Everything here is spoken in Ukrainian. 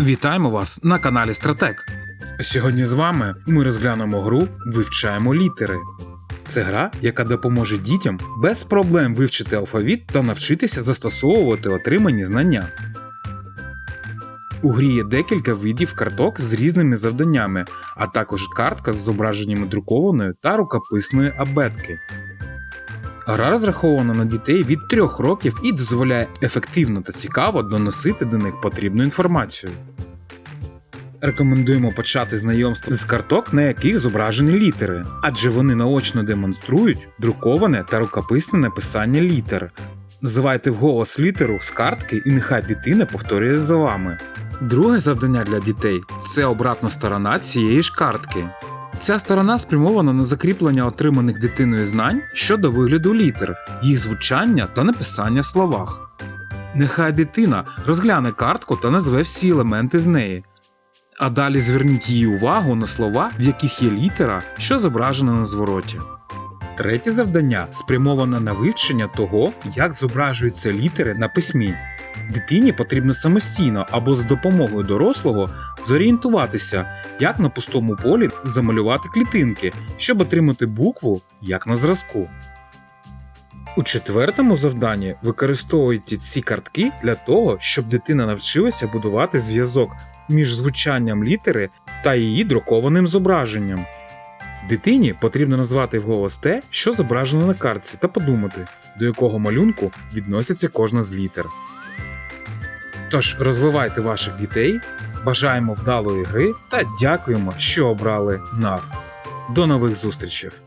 Вітаємо вас на каналі Стратек. Сьогодні з вами ми розглянемо гру Вивчаємо літери. Це гра, яка допоможе дітям без проблем вивчити алфавіт та навчитися застосовувати отримані знання. У грі є декілька видів карток з різними завданнями, а також картка з зображеннями друкованої та рукописної абетки. Гра розрахована на дітей від 3 років і дозволяє ефективно та цікаво доносити до них потрібну інформацію. Рекомендуємо почати знайомство з карток, на яких зображені літери, адже вони наочно демонструють друковане та рукописне написання літер. Називайте вголос літеру з картки і нехай дитина повторює за вами. Друге завдання для дітей це обратна сторона цієї ж картки. Ця сторона спрямована на закріплення отриманих дитиною знань щодо вигляду літер, їх звучання та написання в словах. Нехай дитина розгляне картку та назве всі елементи з неї. А далі зверніть її увагу на слова, в яких є літера, що зображена на звороті. Третє завдання спрямоване на вивчення того, як зображуються літери на письмі. Дитині потрібно самостійно або з допомогою дорослого зорієнтуватися, як на пустому полі замалювати клітинки, щоб отримати букву як на зразку. У четвертому завданні використовуйте ці картки для того, щоб дитина навчилася будувати зв'язок між звучанням літери та її друкованим зображенням. Дитині потрібно назвати вголос те, що зображено на картці, та подумати, до якого малюнку відноситься кожна з літер. Тож розвивайте ваших дітей, бажаємо вдалої гри та дякуємо, що обрали нас. До нових зустрічей!